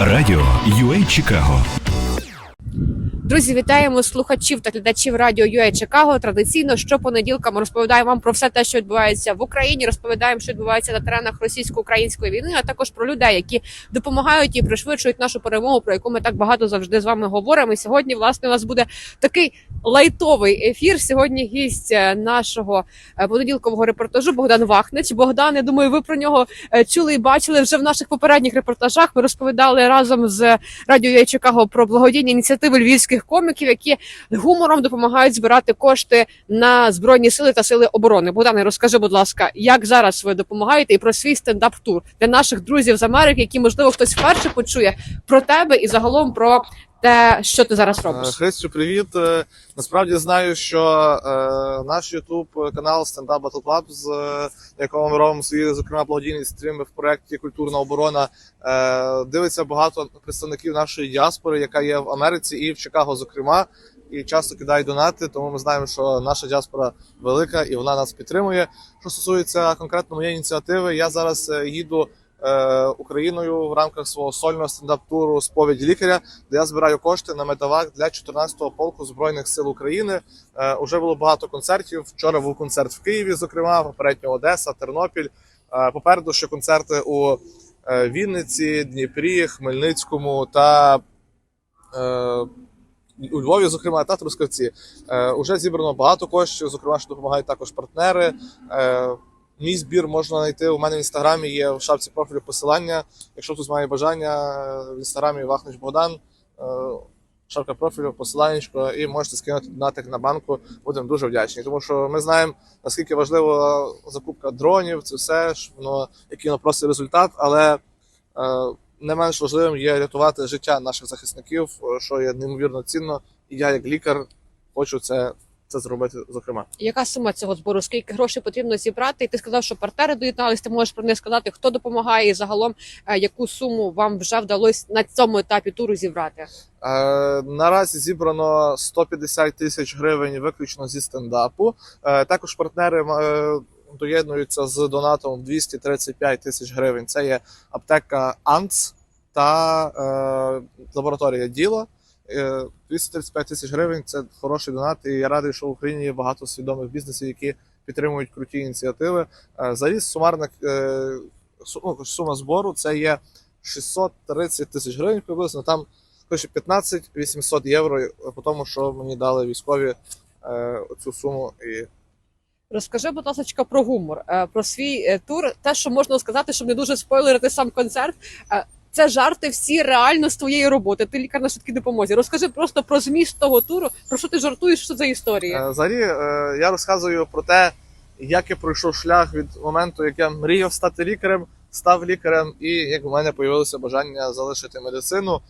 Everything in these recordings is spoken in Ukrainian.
Радіо UA Чикаго Друзі, вітаємо слухачів та глядачів радіо UA Чикаго. Традиційно щопонеділка ми розповідаємо вам про все те, що відбувається в Україні. Розповідаємо, що відбувається на теренах російсько-української війни, а також про людей, які допомагають і пришвидшують нашу перемогу, про яку ми так багато завжди з вами говоримо. І сьогодні, власне, у нас буде такий лайтовий ефір. Сьогодні гість е, нашого е, понеділкового репортажу Богдан Вахнич. Богдан, я думаю, ви про нього е, чули і бачили вже в наших попередніх репортажах. Ми розповідали разом з радіо UA Чикаго про благодійні ініціативи львівських коміків, які гумором допомагають збирати кошти на збройні сили та сили оборони. Богдане, розкажи, будь ласка, як зараз ви допомагаєте і про свій стендап-тур для наших друзів з Америки, які можливо хтось вперше почує про тебе і загалом про те, що ти зараз Е, робиш. Христю, привіт. Е, Насправді знаю, що е, наш YouTube канал Stand Up Battle Club, з на ми робимо свої зокрема благодійні стріми в проєкті Культурна оборона. Е, дивиться багато представників нашої діаспори, яка є в Америці і в Чикаго, зокрема. І часто кидають донати, тому ми знаємо, що наша діаспора велика і вона нас підтримує. Що стосується конкретно моєї ініціативи, я зараз їду Україною в рамках свого сольного стендап-туру «Сповідь лікаря, де я збираю кошти на медовак для 14-го полку збройних сил України. Е, уже було багато концертів. Вчора був концерт в Києві, зокрема, попередньо Одеса, Тернопіль. Е, попереду ще концерти у е, Вінниці, Дніпрі, Хмельницькому та. Е, у Львові, зокрема, та Трускавці, е, уже зібрано багато коштів, зокрема, що допомагають також партнери. Мій збір можна знайти у мене в інстаграмі. Є в шапці профілю посилання. Якщо хтось має бажання в інстаграмі Вахнич Богдан, е, шапка профілю, посиланнячко, і можете скинути донатик на банку. Будемо дуже вдячні. Тому що ми знаємо наскільки важлива закупка дронів, це все ж воно який воно просить результат, але е, не менш важливим є рятувати життя наших захисників, е, що є неймовірно цінно. І я, як лікар, хочу це, це зробити. Зокрема. Яка сума цього збору? Скільки грошей потрібно зібрати? І ти сказав, що партнери доєднались. Ти можеш про них сказати, хто допомагає і загалом е, яку суму вам вже вдалося на цьому етапі туру зібрати? Е, наразі зібрано 150 тисяч гривень виключно зі стендапу. Е, також партнери е, доєднуються з донатом в 235 тисяч гривень. Це є аптека АНЦ та е, лабораторія Діло. Е, 235 тисяч гривень це хороший донат. І я радий, що в Україні є багато свідомих бізнесів, які підтримують круті ініціативи. Е, сумарна е, ну, сума збору це є 630 тисяч гривень приблизно. Там Коротше, 15 800 євро е, по тому, що мені дали військові е, цю суму. І Розкажи, будь ласка, про гумор, е, про свій е, тур. Те, що можна сказати, щоб не дуже спойлерити сам концерт. Це жарти всі реально з твоєї роботи. Ти лікар на швидкій допомозі. Розкажи просто про зміст того туру, про що ти жартуєш, що це історія. е, взагалі е, я розказую про те, як я пройшов шлях від моменту, як я мріяв стати лікарем, став лікарем, і як у мене появилося бажання залишити медицину.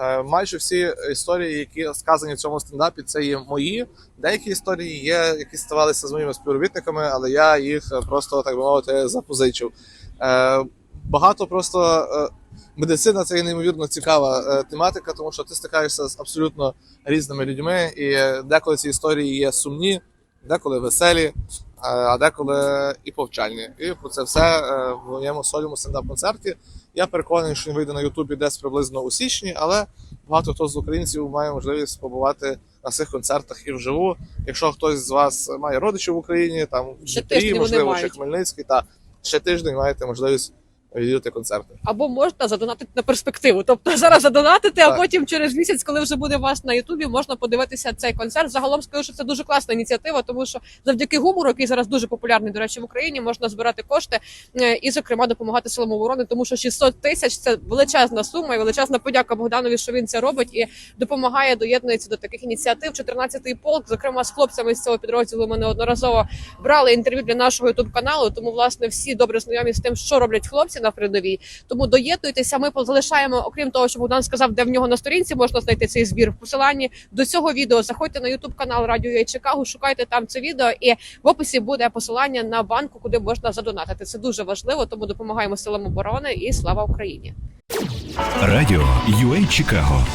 Е, Майже всі історії, які сказані в цьому стендапі, це є мої. Деякі історії є, які ставалися з моїми співробітниками, але я їх просто так би мовити запозичив. Багато просто медицина це неймовірно цікава е, тематика, тому що ти стикаєшся з абсолютно різними людьми, і деколи ці історії є сумні, деколи веселі, е, а деколи і повчальні. І про це все е, в моєму сольному стендап-концерті. Я переконаний, що він вийде на Ютубі десь приблизно у січні, але багато хто з українців має можливість побувати на цих концертах і вживу. Якщо хтось з вас має родичів в Україні, там в Дніпрі, можливо, чи. Хмельницький, та ще тиждень маєте можливість відвідати концерти. Або можна задонатити на перспективу. Тобто зараз задонатити, а Так. потім через місяць, коли вже буде вас на Ютубі, можна подивитися цей концерт. Загалом скажу, що це дуже класна ініціатива, тому що завдяки гумору, який зараз дуже популярний, до речі, в Україні, можна збирати кошти е, і, зокрема, допомагати силам оборони, тому що 600 тисяч це величезна сума і величезна подяка Богданові, що він це робить і допомагає, доєднується до таких ініціатив. 14-й полк, зокрема з хлопцями з цього підрозділу, ми неодноразово брали інтерв'ю для нашого ютуб каналу. Тому власне всі добре знайомі з тим, що роблять хлопці на передовій. Тому доєднуйтеся. Ми залишаємо, окрім того, що Богдан сказав, де в нього на сторінці можна знайти цей збір в посиланні до цього відео. Заходьте на ютуб канал Радіо Чикаго, шукайте там це відео, і в описі буде посилання на банку, куди можна задонатити. Це дуже важливо, тому допомагаємо силам оборони і слава Україні. Радіо UA Чикаго